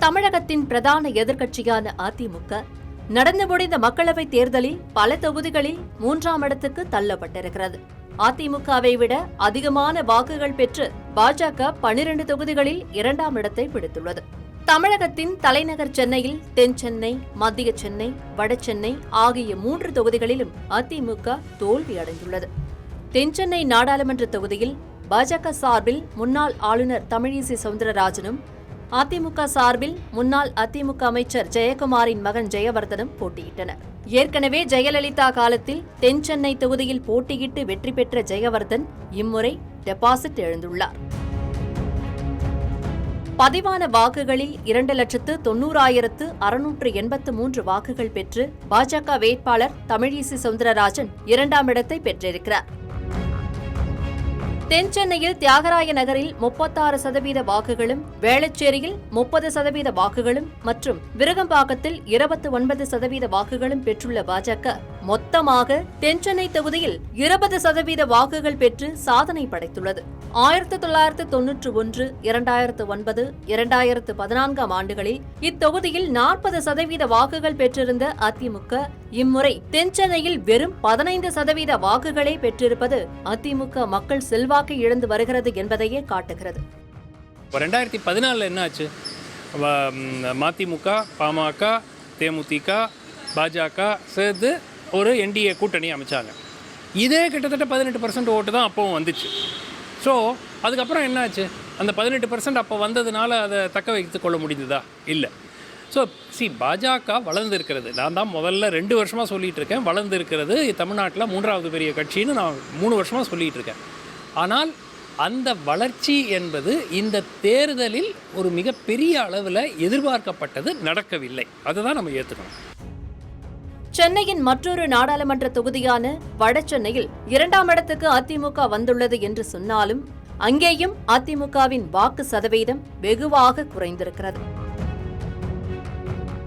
தமிழகத்தின் பிரதான எதிர்க்கட்சியான அதிமுக நடந்து முடிந்த மக்களவைத் தேர்தலில் பல தொகுதிகளில் மூன்றாம் இடத்துக்கு தள்ளப்பட்டிருக்கிறது. அதிமுகவை விட அதிகமான வாக்குகள் பெற்று பாஜக பனிரண்டு தொகுதிகளில் இரண்டாம் இடத்தை பிடித்துள்ளது. தமிழகத்தின் தலைநகர் சென்னையில் தென் சென்னை மத்திய சென்னை வடசென்னை ஆகிய மூன்று தொகுதிகளிலும் அதிமுக தோல்வியடைந்துள்ளது தென்சென்னை நாடாளுமன்ற தொகுதியில் பாஜக சார்பில் முன்னாள் ஆளுநர் தமிழிசை சவுந்தரராஜனும் அதிமுக சார்பில் முன்னாள் அதிமுக அமைச்சர் ஜெயக்குமாரின் மகன் ஜெயவர்தனும் போட்டியிட்டனர். ஏற்கனவே ஜெயலலிதா காலத்தில் தென் சென்னை தொகுதியில் போட்டியிட்டு வெற்றி பெற்ற ஜெயவர்தன் இம்முறை டெபாசிட் எழுந்துள்ளார். பதிவான வாக்குகளில் இரண்டு லட்சத்து தொன்னூறாயிரத்து அறுநூற்று எண்பத்து மூன்று வாக்குகள் பெற்று பாஜக வேட்பாளர் தமிழிசை சவுந்தரராஜன் இரண்டாம் இடத்தை பெற்றிருக்கிறார். தென் சென்னையில் தியாகராய நகரில் முப்பத்தாறு சதவீத வாக்குகளும் வேளச்சேரியில் முப்பது சதவீத வாக்குகளும் மற்றும் விருகம்பாக்கத்தில் இருபத்தி ஒன்பது சதவீத வாக்குகளும் பெற்றுள்ள பாஜக. மொத்தமாக தென்சென்னை தொகுதியில் இருபது சதவீத வாக்குகள் பெற்று சாதனை படைத்துள்ளது. ஆயிரத்து தொள்ளாயிரத்து தொன்னூற்று ஒன்று இரண்டாயிரத்து ஒன்பது இரண்டாயிரத்து பதினான்காம் ஆண்டுகளில் இத்தொகுதியில் நாற்பது சதவீத வாக்குகள் பெற்றிருந்த அதிமுக இம்முறை தென்சென்னையில் வெறும் பதினைந்து சதவீத வாக்குகளே பெற்றிருப்பது அதிமுக மக்கள் செல்வாக்கை இழந்து வருகிறது என்பதையே காட்டுகிறது. ரெண்டாயிரத்தி பதினாலில் என்னாச்சு? வ- மதிமுக பாமக தேமுதிக பாஜக சேர்ந்து ஒரு என்டிஏ கூட்டணி அமைச்சாங்க. இதே கிட்டத்தட்ட பதினெட்டு பர்சன்ட் ஓட்டு தான் அப்போவும் வந்துச்சு. ஸோ அதுக்கப்புறம் என்னாச்சு? அந்த பதினெட்டு பர்சன்ட் அப்போ வந்ததுனால அதை தக்க வைத்து கொள்ள முடிந்ததா? இல்லை. ஸோ சி பாஜக வளர்ந்து இருக்கிறது. நான் தான் முதல்ல ரெண்டு வருஷமாக சொல்லிகிட்டு இருக்கேன். வளர்ந்து இருக்கிறது தமிழ்நாட்டில் மூன்றாவது பெரிய கட்சின்னு நான் மூணு வருஷமாக சொல்லிட்டு இருக்கேன். ஆனால் அந்த வளர்ச்சி என்பது இந்த தேர்தலில் ஒரு மிகப்பெரிய அளவில் எதிர்பார்க்கப்பட்டது நடக்கவில்லை. அதுதான் நம்ம ஏற்றுக்கணும் சென்னையின் மற்றொரு நாடாளுமன்ற தொகுதியான வடசென்னையில் இரண்டாம் இடத்துக்கு அதிமுக வந்துள்ளது என்று சொன்னாலும் அங்கேயும் அதிமுகவின் வாக்கு சதவீதம் வெகுவாக குறைந்திருக்கிறது.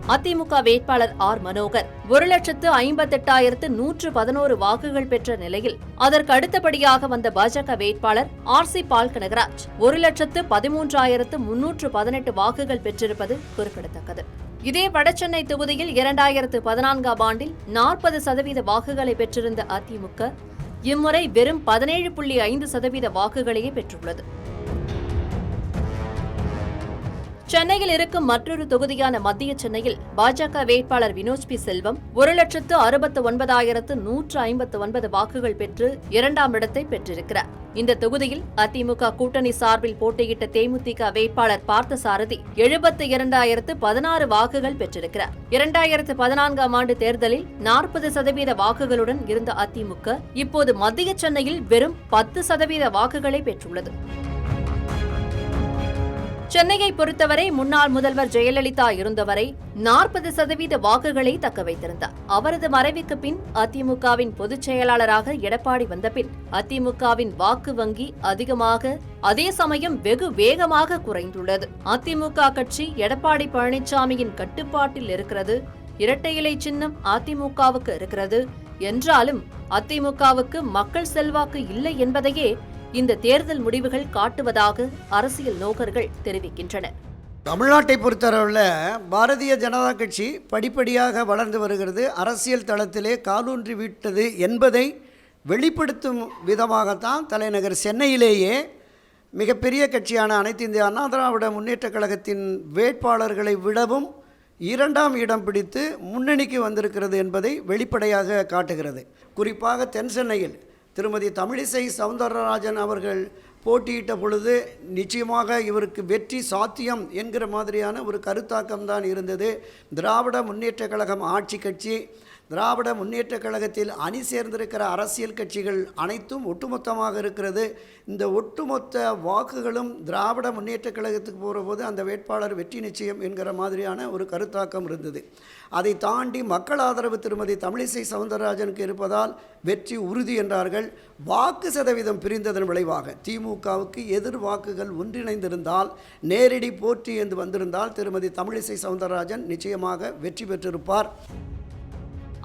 அதிமுக வேட்பாளர் ஆர். மனோகர் ஒரு லட்சத்து ஐம்பத்தெட்டாயிரத்து நூற்று பதினோரு வாக்குகள் பெற்ற நிலையில் அதற்கு அடுத்தபடியாக வந்த பாஜக வேட்பாளர் ஆர். சி. பால் கனகராஜ் ஒரு லட்சத்து பதிமூன்றாயிரத்து முன்னூற்று பதினெட்டு வாக்குகள் பெற்றிருப்பது குறிப்பிடத்தக்கது. இதே வடசென்னை தொகுதியில் இரண்டாயிரத்து பதினான்காம் ஆண்டில் நாற்பது சதவீத வாக்குகளை பெற்றிருந்த அதிமுக இம்முறை வெறும் பதினேழு புள்ளி ஐந்து சதவீத வாக்குகளையே பெற்றுள்ளது. சென்னையில் இருக்கும் மற்றொரு தொகுதியான மத்திய சென்னையில் பாஜக வேட்பாளர் வினோஜ் பி செல்வம் ஒரு லட்சத்து அறுபத்து ஒன்பதாயிரத்து நூற்று ஐம்பத்து ஒன்பது வாக்குகள் பெற்று இரண்டாம் இடத்தை பெற்றிருக்கிறார். இந்த தொகுதியில் அதிமுக கூட்டணி சார்பில் போட்டியிட்ட தேமுதிக வேட்பாளர் பார்த்தசாரதி எழுபத்து இரண்டாயிரத்து பதினாறு வாக்குகள் பெற்றிருக்கிறார். இரண்டாயிரத்து பதினான்காம் ஆண்டு தேர்தலில் நாற்பது சதவீத வாக்குகளுடன் இருந்த அதிமுக இப்போது மத்திய சென்னையில் வெறும் பத்து சதவீத வாக்குகளை பெற்றுள்ளது. சென்னையை பொறுத்தவரை முன்னாள் முதல்வர் ஜெயலலிதா இருந்தவரை நாற்பது சதவீத வாக்குகளை தக்க வைத்திருந்தார். அவரது மறைவுக்கு பின் அதிமுகவின் பொதுச் செயலாளராக எடப்பாடி வந்த பின் அதிமுகவின் வாக்கு வங்கி அதிகமாக அதே சமயம் வெகு வேகமாக குறைந்துள்ளது. அதிமுக கட்சி எடப்பாடி பழனிசாமியின் கட்டுப்பாட்டில் இருக்கிறது இரட்டை இலை சின்னம் அதிமுகவுக்கு இருக்கிறது. என்றாலும் அதிமுகவுக்கு மக்கள் செல்வாக்கு இல்லை என்பதையே இந்த தேர்தல் முடிவுகள் காட்டுவதாக அரசியல் நோக்கர்கள் தெரிவிக்கின்றனர். தமிழ்நாட்டை பொறுத்தளவில் பாரதிய ஜனதா கட்சி படிப்படியாக வளர்ந்து வருகிறது. அரசியல் தளத்திலே காலூன்றி விட்டது என்பதை வெளிப்படுத்தும் விதமாகத்தான் தலைநகர் சென்னையிலேயே மிகப்பெரிய கட்சியான அனைத்து இந்திய அண்ணா திராவிட முன்னேற்றக் கழகத்தின் வேட்பாளர்களை விடவும் இரண்டாம் இடம் பிடித்து முன்னணிக்கு வந்திருக்கிறது என்பதை வெளிப்படையாக காட்டுகிறது. குறிப்பாக தென் சென்னையில் திருமதி தமிழிசை சவுந்தரராஜன் அவர்கள் போட்டியிட்ட பொழுது நிச்சயமாக இவருக்கு வெற்றி சாத்தியம் என்கிற மாதிரியான ஒரு கருத்தாக்கம் தான் இருந்தது. திராவிட முன்னேற்ற கழகம் ஆட்சி கட்சி திராவிட முன்னேற்றக் கழகத்தில் அணி சேர்ந்திருக்கிற அரசியல் கட்சிகள் அனைத்தும் ஒட்டுமொத்தமாக இருக்கிறது. இந்த ஒட்டுமொத்த வாக்குகளும் திராவிட முன்னேற்றக் கழகத்துக்கு போகிறபோது அந்த வேட்பாளர் வெற்றி நிச்சயம் என்கிற மாதிரியான ஒரு கருத்தாக்கம் இருந்தது. அதை தாண்டி மக்கள் ஆதரவு திருமதி தமிழிசை சவுந்தரராஜனுக்கு இருப்பதால் வெற்றி உறுதி என்றார்கள். வாக்கு சதவீதம் பிரிந்ததன் விளைவாக திமுகவுக்கு எதிர் வாக்குகள் ஒன்றிணைந்திருந்தால் நேரடி போற்றி என்று வந்திருந்தால் திருமதி தமிழிசை சவுந்தரராஜன் நிச்சயமாக வெற்றி பெற்றிருப்பார்.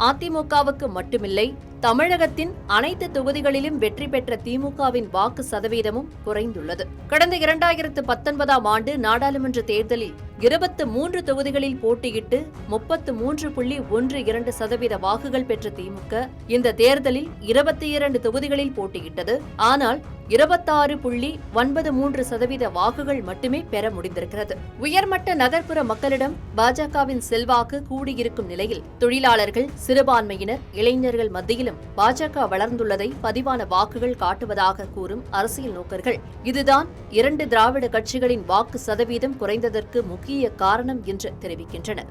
அதிமுகவுக்கு மட்டுமில்லை தமிழகத்தின் அனைத்து தொகுதிகளிலும் வெற்றி பெற்ற திமுகவின் வாக்கு சதவீதமும் குறைந்துள்ளது. கடந்த இரண்டாயிரத்து பத்தொன்பதாம் ஆண்டு நாடாளுமன்ற தேர்தலில் இருபத்து மூன்று தொகுதிகளில் போட்டியிட்டு முப்பத்து மூன்று புள்ளி ஒன்று இரண்டு சதவீத வாக்குகள் பெற்ற திமுக இந்த தேர்தலில் இருபத்தி இரண்டு தொகுதிகளில் போட்டியிட்டது. ஆனால் இருபத்தாறு புள்ளி ஒன்பது மூன்று சதவீத வாக்குகள் மட்டுமே பெற முடிந்திருக்கிறது. உயர்மட்ட நகர்ப்புற மக்களிடம் பாஜகவின் செல்வாக்கு கூடியிருக்கும் நிலையில் தொழிலாளர்கள் சிறுபான்மையினர் இளைஞர்கள் மத்தியிலும் பாஜக வளர்ந்துள்ளதை பதிவான வாக்குகள் காட்டுவதாக கூறும் அரசியல் நோக்கர்கள். இதுதான் இரண்டு திராவிட கட்சிகளின் வாக்கு சதவீதம் குறைந்ததற்கு முக்கிய காரணம் என்று தெரிவிக்கின்றனர்.